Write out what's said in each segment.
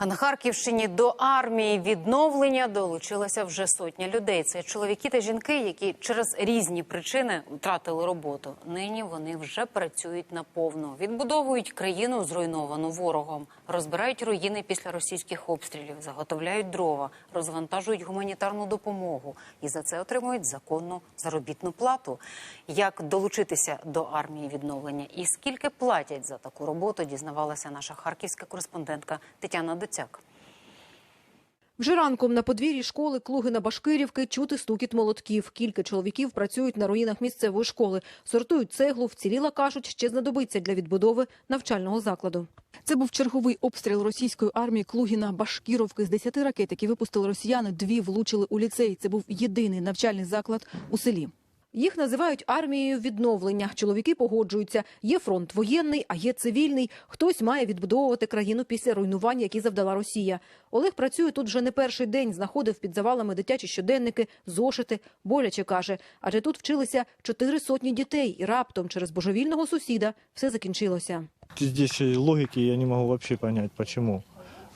А на Харківщині до армії відновлення долучилася вже сотня людей. Це чоловіки та жінки, які через різні причини втратили роботу. Нині вони вже працюють наповну, відбудовують країну, зруйновану ворогом, розбирають руїни після російських обстрілів, заготовляють дрова, розвантажують гуманітарну допомогу і за це отримують законну заробітну плату. Як долучитися до армії відновлення і скільки платять за таку роботу, дізнавалася наша харківська кореспондентка Тетяна Доцяк. Вже ранком на подвір'ї школи Клугина Башкирівки чути стукіт молотків. Кілька чоловіків працюють на руїнах місцевої школи, сортують цеглу, вціліла, кажуть, ще знадобиться для відбудови навчального закладу. Це був черговий обстріл російської армії Клугіна Башкіровки. З 10 ракет, які випустили росіяни, дві влучили у ліцей. Це був єдиний навчальний заклад у селі. Їх називають армією відновлення. Чоловіки погоджуються. Є фронт воєнний, а є цивільний. Хтось має відбудовувати країну після руйнувань, які завдала Росія. Олег працює тут вже не перший день. Знаходив під завалами дитячі щоденники, зошити. Боляче каже, адже тут вчилися чотири сотні дітей, і раптом через божевільного сусіда все закінчилося. Здесь и логики я не могу вообще понять, почему.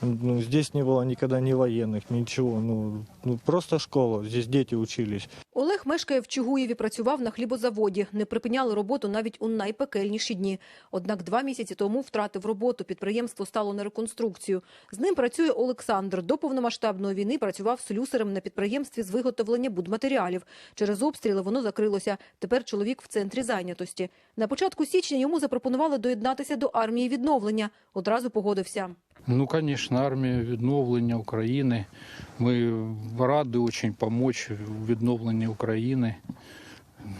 Ну, здесь не было никогда ни военных, ничего. Ну, ну, просто школа, здесь дети учились. Олег мешкає в Чугуєві, працював на хлібозаводі. Не припиняли роботу навіть у найпекельніші дні. Однак два місяці тому втратив роботу. Підприємство стало на реконструкцію. З ним працює Олександр. До повномасштабної війни працював слюсарем на підприємстві з виготовлення будматеріалів. Через обстріли воно закрилося. Тепер чоловік в центрі зайнятості. На початку січня йому запропонували доєднатися до армії відновлення. Одразу погодився. Ну, конечно, армія відновлення України. Ми раді дуже допомогти у відновленні України.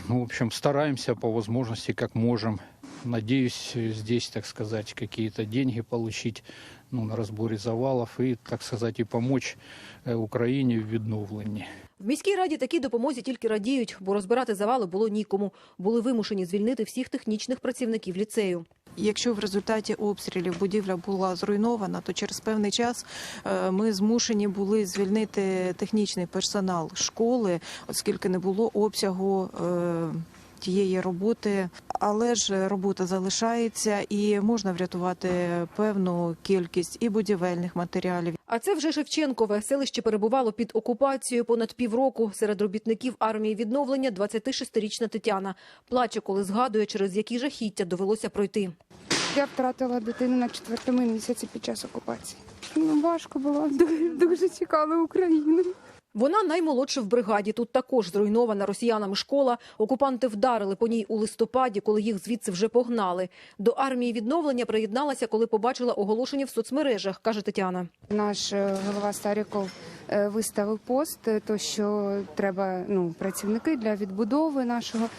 Ну, в общем, стараемся по возможности, как можем. Надеюсь, здесь, так сказать, какие-то деньги получить ну, на разборе завалов и, так сказать, и помочь э, Україні в відновленні. В міській раді такій допомозі тільки радіють, бо розбирати завали було нікому. Були вимушені звільнити всіх технічних працівників ліцею. Якщо в результаті обстрілів будівля була зруйнована, то через певний час е, ми змушені були звільнити технічний персонал школи, оскільки не було обсягу. е, Тієї роботи, але ж робота залишається і можна врятувати певну кількість і будівельних матеріалів, А це вже Шевченкове. Селище перебувало під окупацією понад півроку. Серед робітників армії відновлення 26-річна Тетяна. Плаче, коли згадує, через які жахіття довелося пройти. Я втратила дитину на четвертому місяці під час окупації. Ну, важко було, дуже, дуже чекала Україну. Вона наймолодша в бригаді. Тут також зруйнована росіянами школа. Окупанти вдарили по ній у листопаді, коли їх звідси вже погнали. До армії відновлення приєдналася, коли побачила оголошення в соцмережах, каже Тетяна. Наш е, голова Старіков виставив пост, е, то що треба ну, працівники для відбудови нашого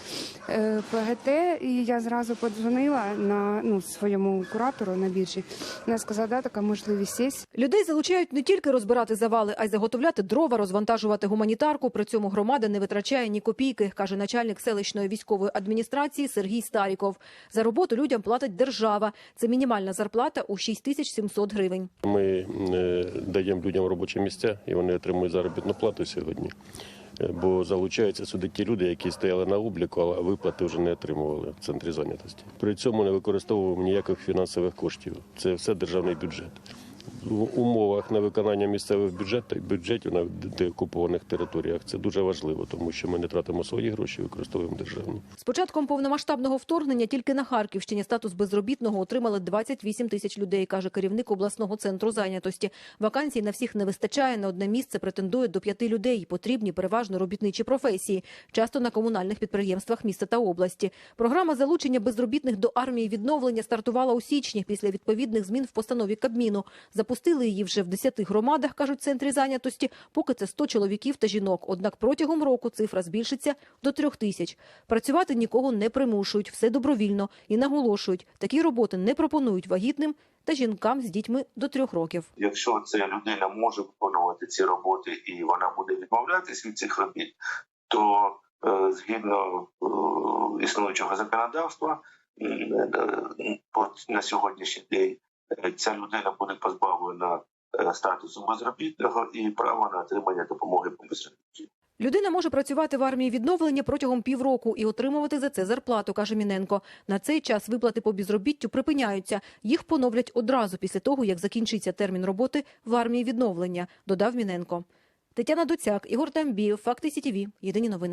е, ПГТ. І я зразу подзвонила на ну, своєму куратору на біржі. Вона сказала, да, така можливість є. Людей залучають не тільки розбирати завали, а й заготовляти дрова, розвантажувати гуманітарку. При цьому громада не витрачає ні копійки, каже начальник селищної військової адміністрації Сергій Старіков. За роботу людям платить держава. Це мінімальна зарплата у 6700 гривень. Ми е, даємо людям робочі місця і вони отримують заробітну плату сьогодні. Е, Бо залучаються сюди ті люди, які стояли на обліку, а виплати вже не отримували в центрі зайнятості. При цьому не використовуємо ніяких фінансових коштів. Це все державний бюджет. В умовах на виконання місцевих бюджетів бюджетів на деокупованих територіях це дуже важливо, тому що ми не тратимо свої гроші, використовуємо державні. З початком повномасштабного вторгнення тільки на Харківщині статус безробітного отримали 28 тисяч людей, каже керівник обласного центру зайнятості. Вакансій на всіх не вистачає. На одне місце претендує до п'яти людей. Потрібні переважно робітничі професії, часто на комунальних підприємствах міста та області. Програма залучення безробітних до армії відновлення стартувала у січні після відповідних змін в постанові Кабміну. Запустили її вже в 10 громадах, кажуть в центрі зайнятості. Поки це 100 чоловіків та жінок. Однак протягом року цифра збільшиться до трьох тисяч. Працювати нікого не примушують, все добровільно і наголошують, такі роботи не пропонують вагітним та жінкам з дітьми до трьох років. Якщо ця людина може виконувати ці роботи і вона буде відмовлятися від цих робіт, то е, згідно е, існуючого законодавства е, на сьогоднішній день ця людина буде позбавлена е, статусу безробітного і права на отримання допомоги по безробіттю. Людина може працювати в армії відновлення протягом півроку і отримувати за це зарплату, каже Міненко. На цей час виплати по безробіттю припиняються. Їх поновлять одразу після того, як закінчиться термін роботи в армії відновлення, додав Міненко. Тетяна Доцяк, Ігор Тамбієв, Факти СІТІВІ. Єдині новини.